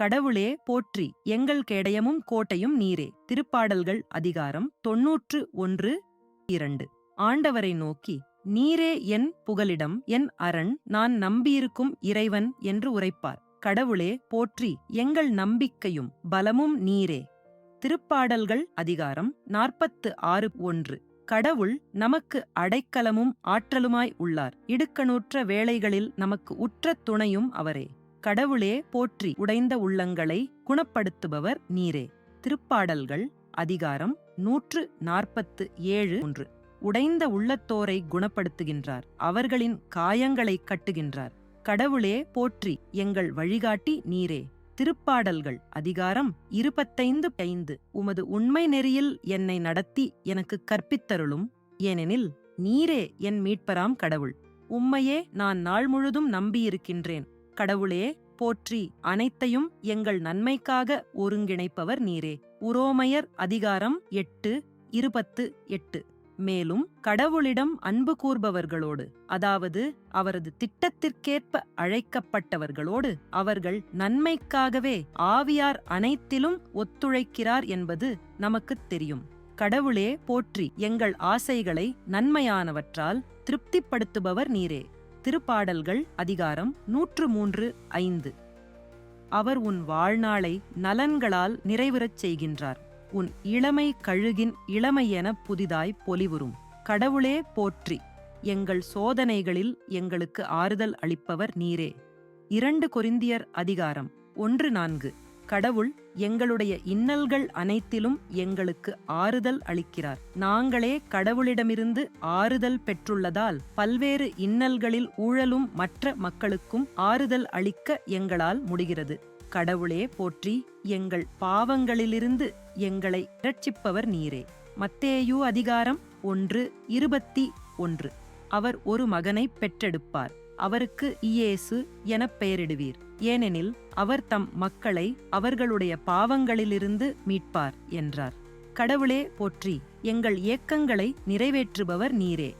கடவுளே போற்றி எங்கள் கேடயமும் கோட்டையும் நீரே. திருப்பாடல்கள் அதிகாரம் தொன்னூற்று ஒன்று இரண்டு. ஆண்டவரை நோக்கி நீரே என் புகலிடம் என் அரண் நான் நம்பியிருக்கும் இறைவன் என்று உரைப்பார். கடவுளே போற்றி எங்கள் நம்பிக்கையும் பலமும் நீரே. திருப்பாடல்கள் அதிகாரம் நாற்பத்து ஆறு ஒன்று. கடவுள் நமக்கு அடைக்கலமும் ஆற்றலுமாய் உள்ளார். இடுக்கணுற்ற வேளைகளில் நமக்கு உற்ற துணையும் அவரே. கடவுளே போற்றி உடைந்த உள்ளங்களை குணப்படுத்துபவர் நீரே. திருப்பாடல்கள் அதிகாரம் நூற்று நாற்பத்து ஏழு ஒன்று. உடைந்த உள்ளத்தோரை குணப்படுத்துகின்றார் அவர்களின் காயங்களை கட்டுகின்றார். கடவுளே போற்றி எங்கள் வழிகாட்டி நீரே. திருப்பாடல்கள் அதிகாரம் இருபத்தைந்து ஐந்து. உமது உண்மை நெறியில் என்னை நடத்தி எனக்கு கற்பித்தருளும் ஏனெனில் நீரே என் மீட்பராம் கடவுள். உம்மையே நான் நாள் முழுதும் நம்பியிருக்கின்றேன். கடவுளே போற்றி அனைத்தையும் எங்கள் நன்மைக்காக ஒருங்கிணைப்பவர் நீரே. உரோமையர் அதிகாரம் எட்டு இருபத்து எட்டு. மேலும் கடவுளிடம் அன்பு கூர்பவர்களோடு அதாவது அவரது திட்டத்திற்கேற்ப அழைக்கப்பட்டவர்களோடு அவர்கள் நன்மைக்காகவே ஆவியார் அனைத்திலும் ஒத்துழைக்கிறார் என்பது நமக்குத் தெரியும். கடவுளே போற்றி எங்கள் ஆசைகளை நன்மையானவற்றால் திருப்திப்படுத்துபவர் நீரே. திருப்பாடல்கள் அதிகாரம் நூற்று மூன்று ஐந்து. அவர் உன் வாழ்நாளை நலன்களால் நிறைவுறச் செய்கின்றார். உன் இளமை கழுகின் இளமையென புதிதாய் பொலிவுறும். கடவுளே போற்றி. எங்கள் சோதனைகளில் எங்களுக்கு ஆறுதல் அளிப்பவர் நீரே. இரண்டு கொரிந்தியர் அதிகாரம் ஒன்று நான்கு. கடவுள் எங்களுடைய இன்னல்கள் அனைத்திலும் எங்களுக்கு ஆறுதல் அளிக்கிறார். நாங்களே கடவுளிடமிருந்து ஆறுதல் பெற்றுள்ளதால் பல்வேறு இன்னல்களில் ஊழலும் மற்ற மக்களுக்கும் ஆறுதல் அளிக்க எங்களால் முடிகிறது. கடவுளே போற்றி எங்கள் பாவங்களிலிருந்து எங்களை இரட்சிப்பவர் நீரே. மத்தேயு அதிகாரம் ஒன்று இருபத்தி ஒன்று. அவர் ஒரு மகனை பெற்றெடுப்பார். அவருக்கு இயேசு எனப் பெயரிடுவீர். ஏனெனில் அவர் தம் மக்களை அவர்களுடைய பாவங்களிலிருந்து மீட்பார் என்றார். கடவுளே போற்றி எங்கள் ஏக்கங்களை நிறைவேற்றுபவர் நீரே.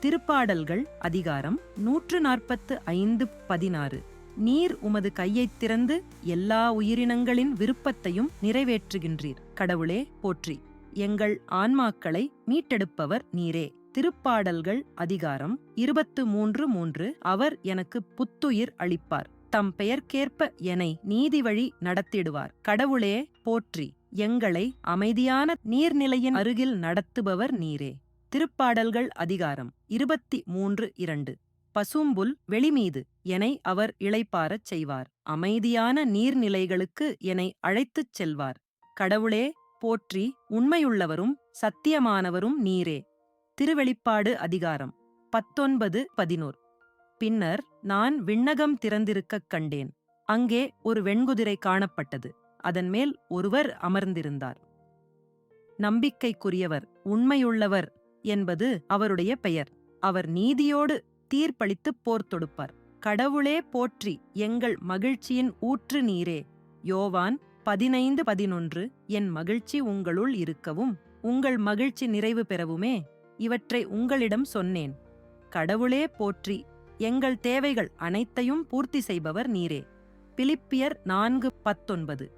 திருப்பாடல்கள் அதிகாரம் நூற்று நாற்பத்து ஐந்து பதினாறு. நீர் உமது கையைத் திறந்து எல்லா உயிரினங்களின் விருப்பத்தையும் நிறைவேற்றுகின்றீர். கடவுளே போற்றி எங்கள் ஆன்மாக்களை மீட்டெடுப்பவர் நீரே. திருப்பாடல்கள் அதிகாரம் இருபத்து மூன்று மூன்று. அவர் எனக்கு புத்துயிர் அளிப்பார். தம் பெயர்க்கேற்ப எனை நீதி வழி நடத்திடுவார். கடவுளே போற்றி. எங்களை அமைதியான நீர்நிலையின் அருகில் நடத்துபவர் நீரே. திருப்பாடல்கள் அதிகாரம் இருபத்தி மூன்று இரண்டு. பசும்புல் வெளிமீது எனை அவர் இளைப்பாரச் செய்வார். அமைதியான நீர்நிலைகளுக்கு என்னை அழைத்துச் செல்வார். கடவுளே போற்றி. உண்மையுள்ளவரும் சத்தியமானவரும் நீரே. திருவெளிப்பாடு அதிகாரம் பத்தொன்பது பதினோர். பின்னர் நான் விண்ணகம் திறந்திருக்கக் கண்டேன். அங்கே ஒரு வெண்குதிரை காணப்பட்டது. அதன் மேல் ஒருவர் அமர்ந்திருந்தார். நம்பிக்கைக்குரியவர் உண்மையுள்ளவர் என்பது அவருடைய பெயர். அவர் நீதியோடு தீர்ப்பளித்துப் போர் தொடுப்பார். கடவுளே போற்றி எங்கள் மகிழ்ச்சியின் ஊற்று நீரே. யோவான் பதினைந்து பதினொன்று என் மகிழ்ச்சி உங்களுள் இருக்கவும் உங்கள் மகிழ்ச்சி நிறைவு பெறவுமே. இவற்றை உங்களிடம் சொன்னேன். கடவுளே போற்றி எங்கள் தேவைகள் அனைத்தையும் பூர்த்தி செய்பவர் நீரே. பிலிப்பியர் நான்கு பத்தொன்பது.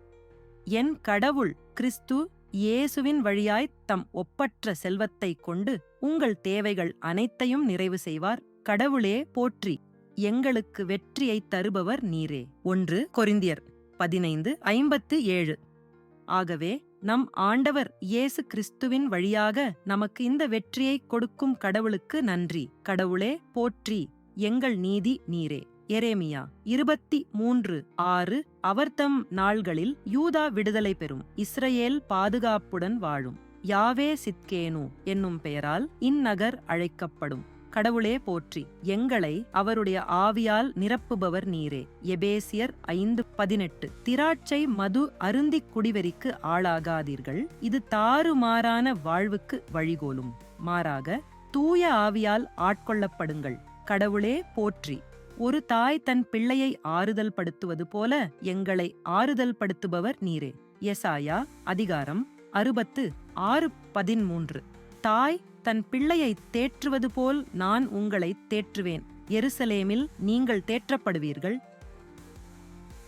என் கடவுள் கிறிஸ்து இயேசுவின் வழியாய் தம் ஒப்பற்ற செல்வத்தைக் கொண்டு உங்கள் தேவைகள் அனைத்தையும் நிறைவு செய்வார். கடவுளே போற்றி எங்களுக்கு வெற்றியைத் தருபவர் நீரே. ஒன்று கொரிந்தியர் பதினைந்து ஐம்பத்து ஏழு. ஆகவே நம் ஆண்டவர் இயேசு கிறிஸ்துவின் வழியாக நமக்கு இந்த வெற்றியை கொடுக்கும் கடவுளுக்கு நன்றி. கடவுளே போற்றி. எங்கள் நீதி நீரே. எரேமியா இருபத்தி மூன்று ஆறு அவர்தம் நாள்களில் யூதா விடுதலை பெறும். இஸ்ரேல் பாதுகாப்புடன் வாழும். யாவே சித்கேனு என்னும் பெயரால் இந்நகர் அழைக்கப்படும். கடவுளே போற்றி எங்களை அவருடைய ஆவியால் நிரப்புபவர் நீரே. எபேசியர் ஐந்து பதினெட்டு. திராட்சை மது அருந்திக் குடிவெறிக்கு ஆளாகாதீர்கள். இது தாறுமாறான வாழ்வுக்கு வழிகோலும். மாறாக தூய ஆவியால் ஆட்கொள்ளப்படுங்கள். கடவுளே போற்றி. ஒரு தாய் தன் பிள்ளையை ஆறுதல் படுத்துவது போல எங்களை ஆறுதல் படுத்துபவர் நீரே. எசாயா அதிகாரம் அறுபத்து ஆறு பதிமூன்று. தாய் தன் பிள்ளையை தேற்றுவது போல் நான் உங்களை தேற்றுவேன். எருசலேமில் நீங்கள் தேற்றப்படுவீர்கள்.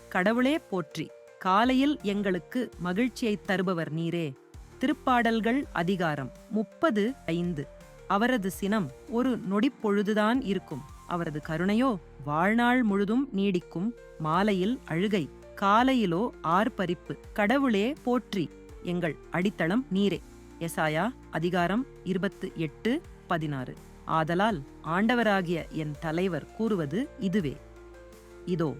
கடவுளே போற்றி. காலையில் எங்களுக்கு மகிழ்ச்சியைத் தருபவர் நீரே. திருப்பாடல்கள் அதிகாரம் முப்பது ஐந்து. அவரது சினம் ஒரு நொடிப்பொழுதுதான் இருக்கும். அவரது கருணையோ வாழ்நாள் முழுதும் நீடிக்கும். மாலையில் அழுகை காலையிலோ ஆர்ப்பரிப்பு. கடவுளே போற்றி. எங்கள் அடித்தளம் நீரே. எசாயா அதிகாரம் இருபத்து எட்டு பதினாறு. ஆதலால் ஆண்டவராகிய என் தலைவர் கூறுவது இதுவே. இதோ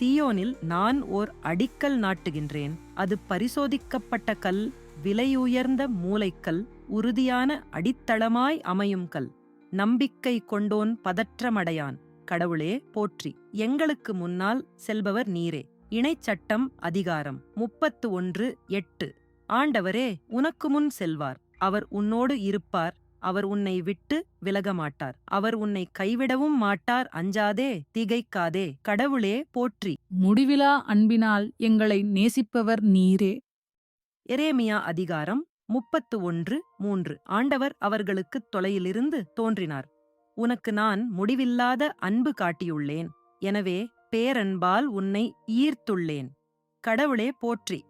சியோனில் நான் ஓர் அடிக்கல் நாட்டுகின்றேன். அது பரிசோதிக்கப்பட்ட கல் விலையுயர்ந்த மூலைக்கல் உறுதியான அடித்தளமாய் அமையும் கல். நம்பிக்கை கொண்டோன் பதற்றமடையான். கடவுளே போற்றி. எங்களுக்கு முன்னால் செல்பவர் நீரே. இணைச்சட்டம் அதிகாரம் முப்பத்து ஒன்று எட்டு. ஆண்டவரே உனக்கு முன் செல்வார். அவர் உன்னோடு இருப்பார். அவர் உன்னை விட்டு விலகமாட்டார். அவர் உன்னை கைவிடவும் மாட்டார். அஞ்சாதே திகைக்காதே. கடவுளே போற்றி. முடிவிலா அன்பினால் எங்களை நேசிப்பவர் நீரே. எரேமியா அதிகாரம் முப்பத்து ஒன்று மூன்று. ஆண்டவர் அவர்களுக்கு தொலையிலிருந்து தோன்றினார். உனக்கு நான் முடிவில்லாத அன்பு காட்டியுள்ளேன். எனவே பேரன்பால் உன்னை ஈர்த்துள்ளேன். கடவுளே போற்றி.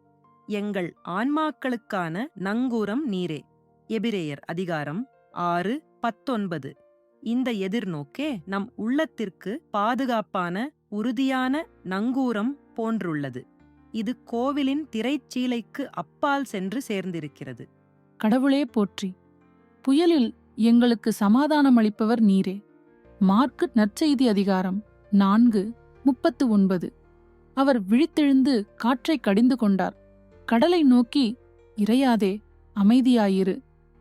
எங்கள் ஆன்மாக்களுக்கான நங்கூரம் நீரே. எபிரேயர் அதிகாரம் ஆறு பத்தொன்பது. இந்த எதிர்நோக்கே நம் உள்ளத்திற்கு பாதுகாப்பான உறுதியான நங்கூரம் போன்றுள்ளது. இது கோவிலின் திரைச்சீலைக்கு அப்பால் சென்று சேர்ந்திருக்கிறது. கடவுளே போற்றி. புயலில் எங்களுக்கு சமாதானம் அளிப்பவர் நீரே. மார்க்கு நற்செய்தி அதிகாரம் நான்கு முப்பத்து ஒன்பது. அவர் விழித்தெழுந்து காற்றைக் கடிந்து கொண்டார். கடலை நோக்கி இறையாதே அமைதியாயிரு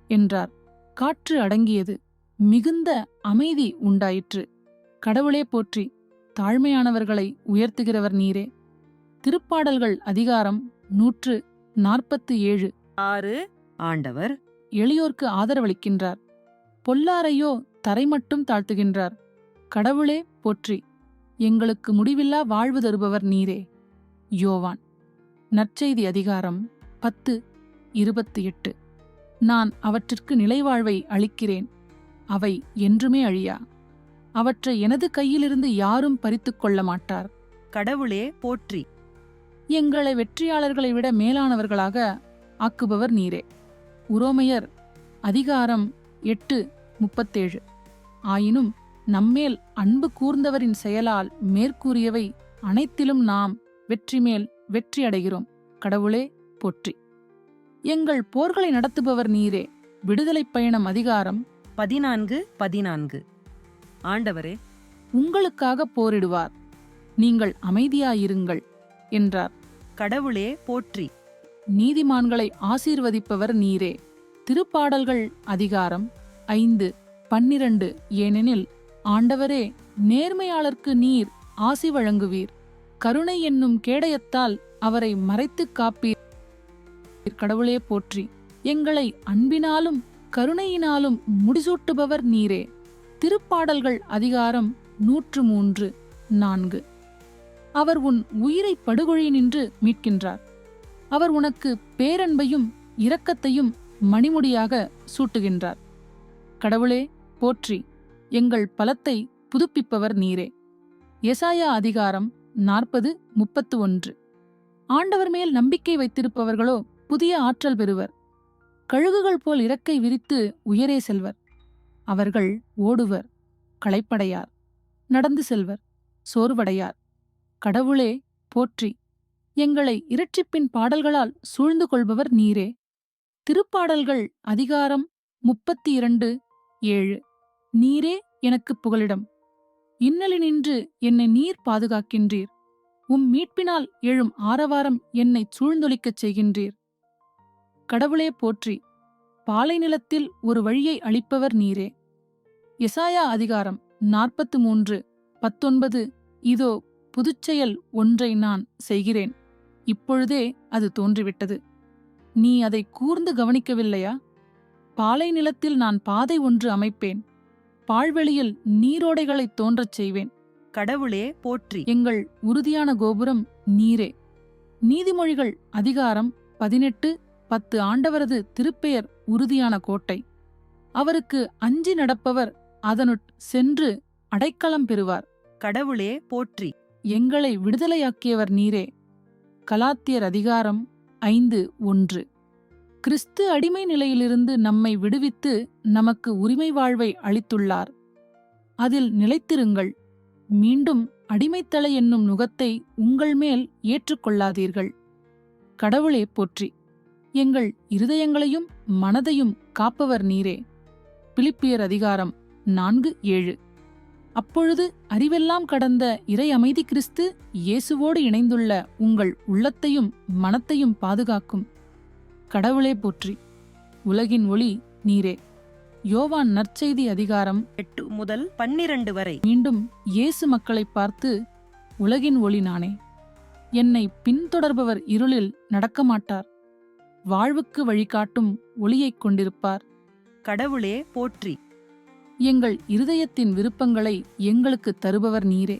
என்றார். காற்று அடங்கியது. மிகுந்த அமைதி உண்டாயிற்று. கடவுளே போற்றி தாழ்மையானவர்களை உயர்த்துகிறவர் நீரே. திருப்பாடல்கள் அதிகாரம் நூற்று நாற்பத்து ஏழு ஆறு ஆண்டவர். எளியோர்க்கு ஆதரவளிக்கின்றார். பொல்லாரையோ தரை மட்டும் தாழ்த்துகின்றார். கடவுளே போற்றி எங்களுக்கு முடிவில்லா வாழ்வு தருபவர் நீரே யோவான். நற்செய்தி அதிகாரம் பத்து இருபத்தி எட்டு. நான் அவற்றிற்கு நிலைவாழ்வை அளிக்கிறேன் அவை என்றுமே அழியா? அவற்றை எனது கையிலிருந்து யாரும் பறித்துக் கொள்ள மாட்டார். கடவுளே போற்றி. எங்களை வெற்றியாளர்களை விட மேலானவர்களாக ஆக்குபவர் நீரே. உரோமையர் அதிகாரம் எட்டு முப்பத்தேழு. ஆயினும் நம்மேல் அன்பு கூர்ந்தவரின் செயலால் மேற்கூறியவை அனைத்திலும் நாம் வெற்றிமேல் வெற்றி அடைகிறோம். கடவுளே போற்றி. எங்கள் போர்களை நடத்துபவர் நீரே. விடுதலைப் பயணம் அதிகாரம் பதினான்கு பதினான்கு. ஆண்டவரே உங்களுக்காக போரிடுவார். நீங்கள் அமைதியாயிருங்கள் என்றார். கடவுளே போற்றி. நீதிமான்களை ஆசீர்வதிப்பவர் நீரே. திருப்பாடல்கள் அதிகாரம் ஐந்து பன்னிரண்டு ஏனெனில் ஆண்டவரே நேர்மையாளர்க்கு நீர் ஆசி வழங்குவீர். கருணை என்னும் கேடயத்தால் அவரை மறைத்துக் காப்பீர். கடவுளே போற்றி எங்களை அன்பினாலும் கருணையினாலும் முடிசூட்டுபவர் நீரே. திருப்பாடல்கள் அதிகாரம் நூற்று மூன்று நான்கு. அவர் உன் உயிரை படுகொழியினின்று மீட்கின்றார். அவர் உனக்கு பேரன்பையும் இரக்கத்தையும் மணிமுடியாக சூட்டுகின்றார். கடவுளே போற்றி எங்கள் பலத்தை புதுப்பிப்பவர் நீரே. எசாயா அதிகாரம் நாற்பது முப்பத்து ஒன்று ஆண்டவர் மேல் நம்பிக்கை வைத்திருப்பவர்களோ புதிய ஆற்றல் பெறுவர். கழுகுகள் போல் இறக்கை விரித்து உயரே செல்வர். அவர்கள் ஓடுவர் களைப்படையார் நடந்து செல்வர் சோர்வடையார். கடவுளே போற்றி. எங்களை இரட்சிப்பின் பாடல்களால் சூழ்ந்து கொள்பவர் நீரே. திருப்பாடல்கள் அதிகாரம் முப்பத்தி இரண்டு ஏழு. நீரே எனக்கு புகலிடம். இன்னலினின்று என்னை நீர் பாதுகாக்கின்றீர். உம் மீட்பினால் எழும் ஆரவாரம் என்னை சூழ்ந்தொலிக்கச் செய்கின்றீர். கடவுளே போற்றி பாலை நிலத்தில் ஒரு வழியை அளிப்பவர் நீரே. எசாயா அதிகாரம் நாற்பத்து மூன்று பத்தொன்பது இதோ புதுச்செயல் ஒன்றை நான் செய்கிறேன். இப்பொழுதே அது தோன்றிவிட்டது. நீ அதை கூர்ந்து கவனிக்கவில்லையா? பாலை நிலத்தில் நான் பாதை ஒன்று அமைப்பேன். பாழ்வெளியில் நீரோடைகளைத் தோன்றச் செய்வேன். கடவுளே போற்றி. எங்கள் உறுதியான கோபுரம் நீரே. நீதிமொழிகள் அதிகாரம் பதினெட்டு பத்து ஆண்டவரது திருப்பெயர் உறுதியான கோட்டை. அவருக்கு அஞ்சி நடப்பவர் அதனுட் சென்று அடைக்கலம் பெறுவார். கடவுளே போற்றி. எங்களை விடுதலையாக்கியவர் நீரே. கலாத்தியர் அதிகாரம் ஐந்து ஒன்று. கிறிஸ்து அடிமை நிலையிலிருந்து நம்மை விடுவித்து நமக்கு உரிமை வாழ்வை அளித்துள்ளார். அதில் நிலைத்திருங்கள். மீண்டும் அடிமைத்தலை என்னும் நுகத்தை உங்கள் மேல் ஏற்றுக்கொள்ளாதீர்கள். கடவுளே போற்றி. எங்கள் இருதயங்களையும் மனதையும் காப்பவர் நீரே. பிலிப்பியர் அதிகாரம் நான்கு ஏழு. அப்பொழுது அறிவெல்லாம் கடந்த இறை அமைதி கிறிஸ்து இயேசுவோடு இணைந்துள்ள உங்கள் உள்ளத்தையும் மனத்தையும் பாதுகாக்கும். கடவுளே போற்றி. உலகின் ஒளி நீரே. யோவான் நற்செய்தி அதிகாரம் எட்டு முதல் பன்னிரண்டு வரை. மீண்டும் இயேசு மக்களைப் பார்த்து உலகின் ஒளி நானே. என்னை பின்தொடர்பவர் இருளில் நடக்கமாட்டார். வாழ்வுக்கு வழிகாட்டும் ஒளியைக் கொண்டிருப்பார். கடவுளே போற்றி. எங்கள் இருதயத்தின் விருப்பங்களை எங்களுக்கு தருபவர் நீரே.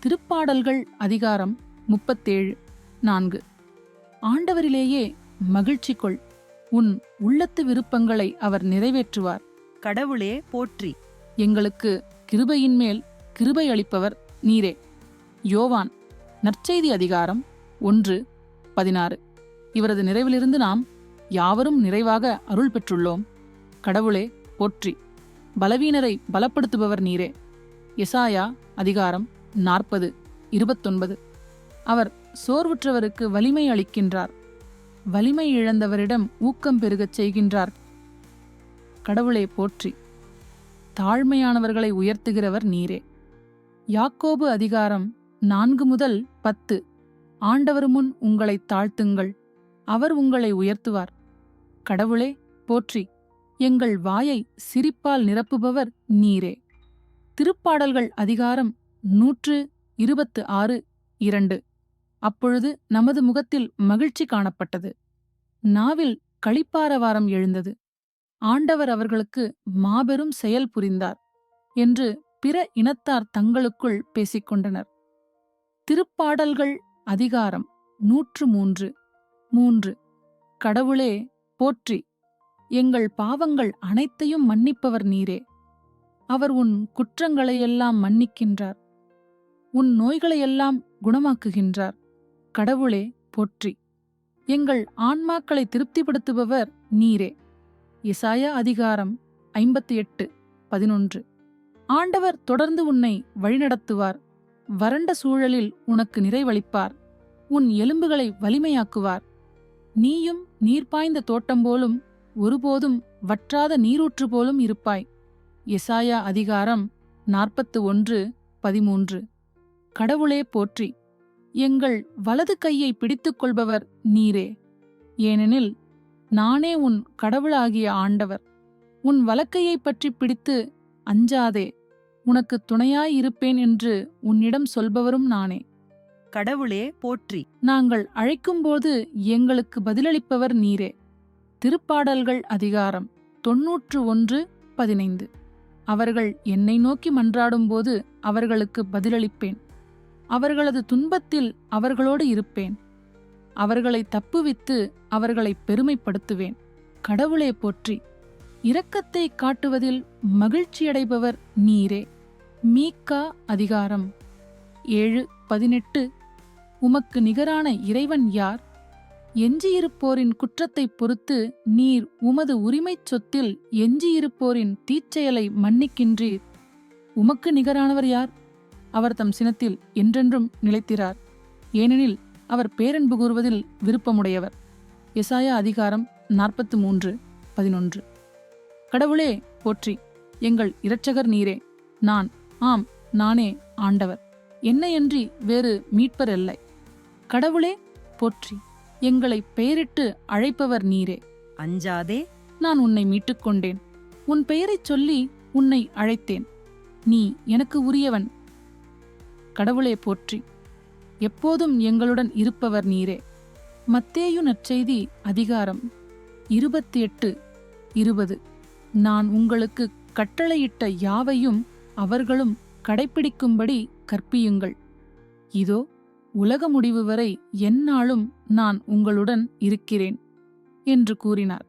திருப்பாடல்கள் அதிகாரம் முப்பத்தேழு நான்கு. ஆண்டவரிலேயே மகிழ்ச்சி கொள் உன் உள்ளத்து விருப்பங்களை அவர் நிறைவேற்றுவார். கடவுளே போற்றி. எங்களுக்கு கிருபையின் மேல் கிருபை அளிப்பவர் நீரே. யோவான் நற்செய்தி அதிகாரம் ஒன்று பதினாறு. இவரது நிறைவிலிருந்து நாம் யாவரும் நிறைவாக அருள் பெற்றுள்ளோம். கடவுளே போற்றி. பலவீனரை பலப்படுத்துபவர் நீரே. எசாயா அதிகாரம் நாற்பது இருபத்தொன்பது. அவர் சோர்வுற்றவருக்கு வலிமை அளிக்கின்றார். வலிமை இழந்தவரிடம் ஊக்கம் பெருகச் செய்கின்றார். கடவுளே போற்றி. தாழ்மையானவர்களை உயர்த்துகிறவர் நீரே. யாக்கோபு அதிகாரம் நான்கு முதல் பத்து. ஆண்டவர் முன் உங்களை தாழ்த்துங்கள். அவர் உங்களை உயர்த்துவார். கடவுளே போற்றி. எங்கள் வாயை சிரிப்பால் நிரப்புபவர் நீரே. திருப்பாடல்கள் அதிகாரம் நூற்று இருபத்து ஆறு இரண்டு. அப்பொழுது நமது முகத்தில் மகிழ்ச்சி காணப்பட்டது. நாவில் களிப்பாரவாரம் எழுந்தது. ஆண்டவர் அவர்களுக்கு மாபெரும் செயல் புரிந்தார் என்று பிற இனத்தார் தங்களுக்குள் பேசிக்கொண்டனர். திருப்பாடல்கள் அதிகாரம் நூற்று மூன்று. மூன்று. கடவுளே போற்றி. எங்கள் பாவங்கள் அனைத்தையும் மன்னிப்பவர் நீரே. அவர் உன் குற்றங்களையெல்லாம் மன்னிக்கின்றார். உன் நோய்களையெல்லாம் குணமாக்குகின்றார். கடவுளே போற்றி. எங்கள் ஆன்மாக்களை திருப்திப்படுத்துபவர் நீரே. இசாயா அதிகாரம் ஐம்பத்தி எட்டு பதினொன்று. ஆண்டவர் தொடர்ந்து உன்னை வழிநடத்துவார். வறண்ட சூழலில் உனக்கு நிறைவளிப்பார். உன் எலும்புகளை வலிமையாக்குவார். நீயும் நீர் பாய்ந்த தோட்டம் போலும் ஒருபோதும் வற்றாத நீரூற்று போலும் இருப்பாய். எசாயா அதிகாரம் நாற்பத்து ஒன்று பதிமூன்று. கடவுளே போற்றி. எங்கள் வலது கையை பிடித்துக் கொள்பவர் நீரே. ஏனெனில் நானே உன் கடவுளாகிய ஆண்டவர். உன் வலக்கையைப் பற்றி பிடித்து அஞ்சாதே. உனக்கு துணையாயிருப்பேன் என்று உன்னிடம் சொல்பவரும் நானே. கடவுளே போற்றி. நாங்கள் அழைக்கும்போது எங்களுக்கு பதிலளிப்பவர் நீரே. திருப்பாடல்கள் அதிகாரம் தொன்னூற்று ஒன்று பதினைந்து. அவர்கள் என்னை நோக்கி மன்றாடும்போது அவர்களுக்கு பதிலளிப்பேன். அவர்களது துன்பத்தில் அவர்களோடு இருப்பேன். அவர்களை தப்புவித்து அவர்களை பெருமைப்படுத்துவேன். கடவுளே போற்றி இரக்கத்தை காட்டுவதில் மகிழ்ச்சியடைபவர் நீரே. மீக்கா அதிகாரம் ஏழு பதினெட்டு. உமக்கு நிகரான இறைவன் யார்? எஞ்சியிருப்போரின் குற்றத்தைப் பொறுத்து நீர் உமது உரிமைச் சொத்தில் எஞ்சியிருப்போரின் தீச்செயலை மன்னிக்கின்றீர். உமக்கு நிகரானவர் யார்? அவர் தம் சினத்தில் என்றென்றும் நிலைத்திரார். ஏனெனில் அவர் பேரன்பு கூறுவதில் விருப்பமுடையவர். எசாயா அதிகாரம் நாற்பத்து மூன்று பதினொன்று. கடவுளே போற்றி எங்கள் இரட்சகர் நீரே நான் ஆம் நானே ஆண்டவர். என்னையன்றி வேறு மீட்பர் இல்லை. கடவுளே போற்றி எங்களை பெயரிட்டு அழைப்பவர் நீரே. அஞ்சாதே நான் உன்னை மீட்டுக் கொண்டேன் உன் பெயரைச் சொல்லி உன்னை அழைத்தேன். நீ எனக்கு உரியவன். கடவுளே போற்றி. எப்போதும் எங்களுடன் இருப்பவர் நீரே. மத்தேயு நற்செய்தி அதிகாரம் இருபத்தி எட்டு இருபது. நான் உங்களுக்கு கட்டளையிட்ட யாவையும் அவர்களும் கடைப்பிடிக்கும்படி கற்பியுங்கள். இதோ உலக முடிவு வரை எந்நாளும் நான் உங்களுடன் இருக்கிறேன் என்று கூறினார்.